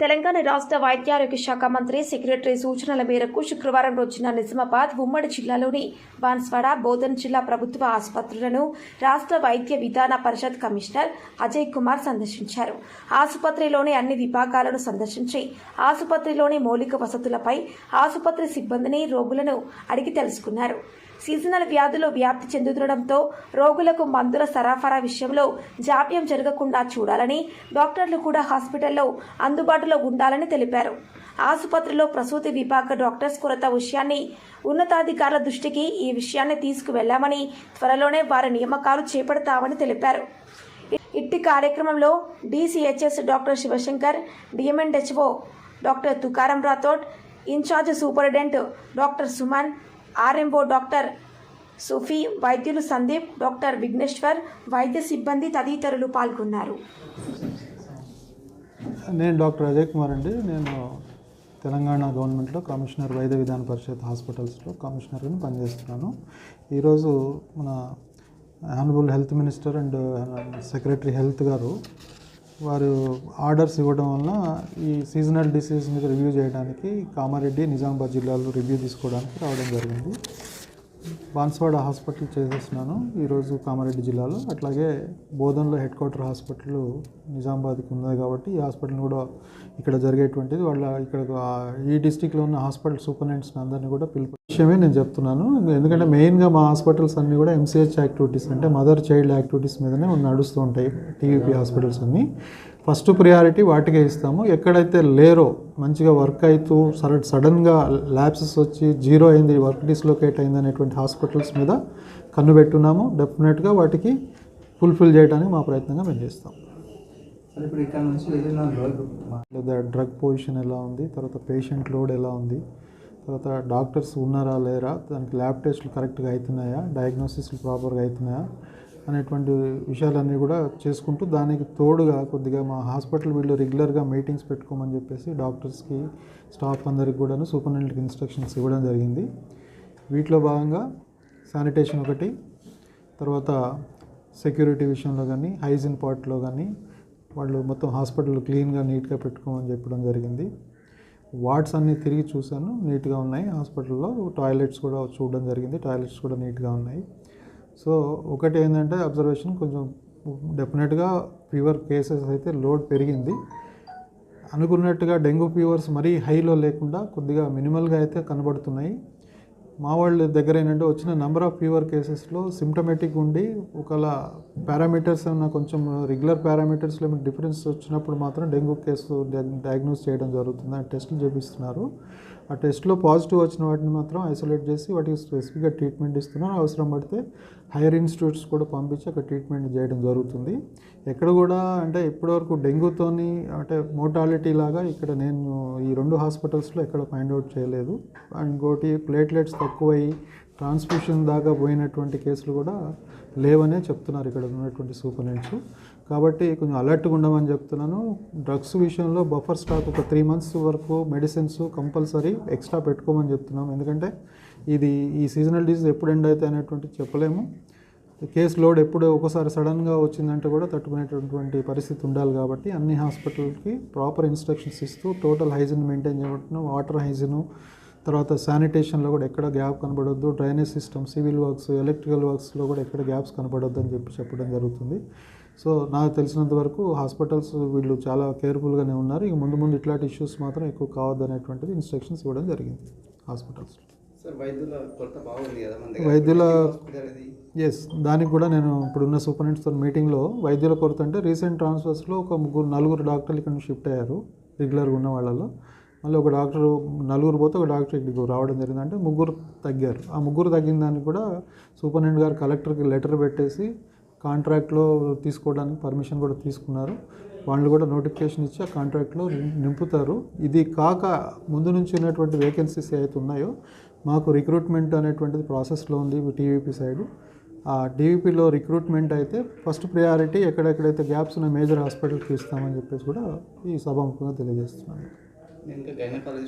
తెలంగాణ రాష్ట్ర వైద్యారోగ్య శాఖ మంత్రి సెక్రటరీ సూచనల మేరకు శుక్రవారం రోజున నిజామాబాద్ ఉమ్మడి జిల్లాలోని బాన్స్వాడ బోధన్ జిల్లా ప్రభుత్వ ఆసుపత్రులను రాష్ట్ర వైద్య విధాన పరిషత్ కమిషనర్ అజయ్ కుమార్ సందర్శించారు. ఆసుపత్రిలోని అన్ని విభాగాలను సందర్శించి ఆసుపత్రిలోని మౌలిక వసతులపై ఆసుపత్రి సిబ్బందిని రోగులను అడిగి తెలుసుకున్నారు. సీజనల్ వ్యాధులు వ్యాప్తి చెందుతుండటంతో రోగులకు మందుల సరఫరా విషయంలో జాప్యం జరగకుండా చూడాలని డాక్టర్లు కూడా హాస్పిటల్లో అందుబాటులో ఉండాలని తెలిపారు. ఆసుపత్రిలో ప్రసూతి విభాగ డాక్టర్స్ కొరత విషయాన్ని ఉన్నతాధికారుల దృష్టికి ఈ విషయాన్ని తీసుకువెళ్ళామని త్వరలోనే వారి నియామకాలు చేపడతామని తెలిపారు. ఇట్టి కార్యక్రమంలో DCHS doctor Shivashankar DMNHO doctor Tukaram Rathod in-charge superintendent doctor Suman RMO doctor Sufi వైద్యులు సందీప్ డాక్టర్ విఘ్నేశ్వర్ వైద్య సిబ్బంది తదితరులు పాల్గొన్నారు. నేను డాక్టర్ అజయ్ కుమార్ అండి. నేను తెలంగాణ గవర్నమెంట్లో కమిషనర్ వైద్య విధాన పరిషత్ హాస్పిటల్స్లో కమిషనర్ని పనిచేస్తున్నాను. ఈరోజు మన honourable health minister and secretary health గారు వారు ఆర్డర్స్ ఇవ్వడం వలన ఈ సీజనల్ డిసీజ్ మీద రివ్యూ చేయడానికి కామారెడ్డి నిజామాబాద్ జిల్లాలో రివ్యూ తీసుకోవడానికి రావడం జరిగింది. బాన్స్వాడ హాస్పిటల్ చేసేస్తున్నాను. ఈరోజు కామారెడ్డి జిల్లాలో. అట్లాగే బోధన్లో హెడ్ క్వార్టర్ హాస్పిటల్ నిజామాబాద్కి ఉన్నది కాబట్టి ఈ హాస్పిటల్ కూడా ఇక్కడ జరిగేటువంటిది. వాళ్ళ ఇక్కడ ఈ డిస్టిక్లో ఉన్న హాస్పిటల్ సూపరింటెండెంట్స్ అందరినీ కూడా పిలుపు విషయమే నేను చెప్తున్నాను. ఎందుకంటే మెయిన్గా మా హాస్పిటల్స్ అన్నీ కూడా ఎంసీహెచ్ యాక్టివిటీస్ అంటే మదర్ చైల్డ్ యాక్టివిటీస్ మీదనే నడుస్తూ ఉంటాయి. టీవీపీ హాస్పిటల్స్ అన్నీ. ఫస్ట్ ప్రియారిటీ వాటికే ఇస్తాము. ఎక్కడైతే లేరో మంచిగా వర్క్ అవుతూ సడ సడన్గా ల్యాబ్సెస్ వచ్చి జీరో అయింది వర్క్ డిస్లొకేట్ అయింది అనేటువంటి హాస్పిటల్స్ మీద కన్ను పెట్టున్నాము. డెఫినెట్గా వాటికి ఫుల్ఫిల్ చేయడానికి మా ప్రయత్నంగా మేము చేస్తాం. లేదా డ్రగ్ పొజిషన్ ఎలా ఉంది తర్వాత పేషెంట్ లోడ్ ఎలా ఉంది తర్వాత డాక్టర్స్ ఉన్నారా లేరా దానికి ల్యాబ్ టెస్ట్లు కరెక్ట్గా అవుతున్నాయా డయాగ్నోసిస్లు ప్రాపర్గా అవుతున్నాయా అనేటువంటి విషయాలన్నీ కూడా చేసుకుంటూ దానికి తోడుగా కొద్దిగా మా హాస్పిటల్ వీళ్ళు రెగ్యులర్గా మీటింగ్స్ పెట్టుకోమని చెప్పేసి డాక్టర్స్కి స్టాఫ్ అందరికి కూడాను సూపరింటెండెంట్కి ఇన్స్ట్రక్షన్స్ ఇవ్వడం జరిగింది. వీటిలో భాగంగా శానిటేషన్ ఒకటి తర్వాత సెక్యూరిటీ విషయంలో కానీ హైజీన్ పార్ట్లో కానీ వాళ్ళు మొత్తం హాస్పిటల్ క్లీన్గా నీట్గా పెట్టుకోమని చెప్పడం జరిగింది. వార్డ్స్ అన్నీ తిరిగి చూశాను నీట్గా ఉన్నాయి. హాస్పిటల్లో టాయిలెట్స్ కూడా చూడడం జరిగింది టాయిలెట్స్ కూడా నీట్గా ఉన్నాయి. సో ఒకటి ఏంటంటే అబ్జర్వేషన్ కొంచెం డెఫినెట్గా ఫీవర్ కేసెస్ అయితే లోడ్ పెరిగింది. అనుకున్నట్టుగా డెంగ్యూ ఫీవర్స్ మరీ హైలో లేకుండా కొద్దిగా మినిమల్గా అయితే కనబడుతున్నాయి. మా వాళ్ళ దగ్గర ఏంటంటే వచ్చిన నెంబర్ ఆఫ్ ఫీవర్ కేసెస్లో సిమ్టమేటిక్ ఉండి ఒకవేళ పారామీటర్స్ ఏమైనా కొంచెం రెగ్యులర్ పారామీటర్స్లో ఏమైనా డిఫరెన్స్ వచ్చినప్పుడు మాత్రం డెంగ్యూ కేసు డయాగ్నోస్ చేయడం జరుగుతుంది అని టెస్టులు చేపిస్తున్నారు. ఆ టెస్ట్లో పాజిటివ్ వచ్చిన వాటిని మాత్రం ఐసోలేట్ చేసి వాటికి స్పెసిఫిక్గా ట్రీట్మెంట్ ఇస్తున్నారు అవసరం పడితే హైయర్ ఇన్స్టిట్యూట్స్ కూడా పంపించి అక్కడ ట్రీట్మెంట్ చేయడం జరుగుతుంది. ఎక్కడ కూడా అంటే ఇప్పటివరకు డెంగ్యూతోని అంటే మోటాలిటీ లాగా ఇక్కడ నేను ఈ రెండు హాస్పిటల్స్లో ఎక్కడ ఫైండ్ అవుట్ చేయలేదు. అండ్ ఇంకోటి ప్లేట్లెట్స్ తక్కువయ్యి ట్రాన్స్మిషన్ దాకా పోయినటువంటి కేసులు కూడా లేవనే చెప్తున్నారు ఇక్కడ ఉన్నటువంటి సూపరింటెండెంట్స్. కాబట్టి కొంచెం అలర్ట్గా ఉండమని చెప్తున్నాను. డ్రగ్స్ విషయంలో బఫర్ స్టాక్ ఒక త్రీ మంత్స్ వరకు మెడిసిన్స్ కంపల్సరీ ఎక్స్ట్రా పెట్టుకోమని చెప్తున్నాం. ఎందుకంటే ఇది ఈ సీజనల్ డిసీజ్ ఎప్పుడు ఎండ్ అవుతాయి అనేటువంటి చెప్పలేము. కేసు లోడ్ ఎప్పుడు ఒకసారి సడన్గా వచ్చిందంటే కూడా తట్టుకునేటటువంటి పరిస్థితి ఉండాలి కాబట్టి అన్ని హాస్పిటల్కి ప్రాపర్ ఇన్స్ట్రక్షన్స్ ఇస్తూ టోటల్ హైజీన్ మెయింటైన్ చేయబడుతున్నాం వాటర్ హైజీను తర్వాత శానిటేషన్లో కూడా ఎక్కడ gap కనబడొద్దు. Drainage system civil works electrical వర్క్స్లో కూడా ఎక్కడ గ్యాప్స్ కనబడొద్దు అని చెప్పి చెప్పడం జరుగుతుంది. సో నాకు తెలిసినంత వరకు హాస్పిటల్స్ వీళ్ళు చాలా కేర్ఫుల్గానే ఉన్నారు. ఇక ముందు ముందు ఇట్లాంటి ఇష్యూస్ మాత్రం ఎక్కువ కావద్దు అనేటువంటిది ఇన్స్ట్రక్షన్స్ ఇవ్వడం జరిగింది హాస్పిటల్స్ వైద్యుల ఎస్ దానికి కూడా నేను ఇప్పుడున్న సూపరింటెండెంట్స్తో మీటింగ్లో వైద్యుల కొరత అంటే రీసెంట్ ట్రాన్స్ఫర్స్లో ఒక ముగ్గురు నలుగురు డాక్టర్లు ఇక్కడ షిఫ్ట్ అయ్యారు. రెగ్యులర్గా ఉన్న వాళ్ళలో. మళ్ళీ ఒక డాక్టర్ నలుగురు పోతే ఒక డాక్టర్ ఇక్కడికి రావడం జరిగింది అంటే ముగ్గురు తగ్గారు. ఆ ముగ్గురు తగ్గిన దానికి కూడా సూపరింటెండెంట్ గారు కలెక్టర్కి లెటర్ పెట్టేసి కాంట్రాక్ట్లో తీసుకోవడానికి పర్మిషన్ కూడా తీసుకున్నారు. వాళ్ళు కూడా నోటిఫికేషన్ ఇచ్చి ఆ కాంట్రాక్ట్లో నింపుతారు. ఇది కాక ముందు నుంచి ఉన్నటువంటి వేకెన్సీస్ ఏవైతే ఉన్నాయో మాకు రిక్రూట్మెంట్ అనేటువంటిది ప్రాసెస్లో ఉంది టీవీపీ సైడ్. ఆ టీవీపీలో రిక్రూట్మెంట్ అయితే ఫస్ట్ ప్రయారిటీ ఎక్కడెక్కడైతే గ్యాప్స్ ఉన్న మేజర్ హాస్పిటల్కి ఇస్తామని చెప్పేసి కూడా ఈ సభాముఖంగా తెలియజేస్తున్నాను. నేను ఇంకా గైనకాలజీ